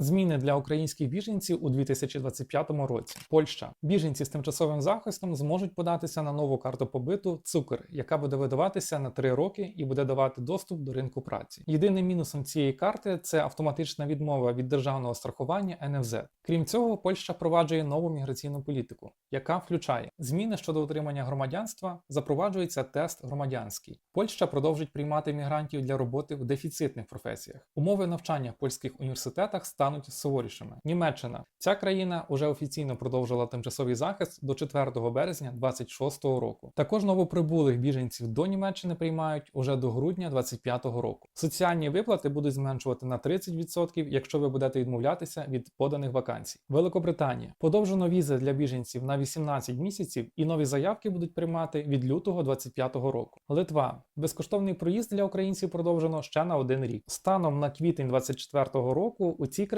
Зміни для українських біженців у 2025 році. Польща. Біженці з тимчасовим захистом зможуть податися на нову карту побиту Цукер, яка буде видаватися на 3 роки і буде давати доступ до ринку праці. Єдиним мінусом цієї карти це автоматична відмова від державного страхування НФЗ. Крім цього, Польща впроваджує нову міграційну політику, яка включає зміни щодо отримання громадянства, запроваджується тест громадянський. Польща продовжить приймати мігрантів для роботи в дефіцитних професіях. Умови навчання в польських університетах стануть суворішими. Німеччина ця країна вже офіційно продовжила тимчасовий захист до 4 березня 2026 року. Також новоприбулих біженців до Німеччини приймають уже до грудня 2025 року. Соціальні виплати будуть зменшувати на 30%, якщо ви будете відмовлятися від поданих вакансій. Великобританія подовжено візи для біженців на 18 місяців, і нові заявки будуть приймати від лютого 2025 року. Литва безкоштовний проїзд для українців продовжено ще на один рік. Станом на квітень 2024 року у цій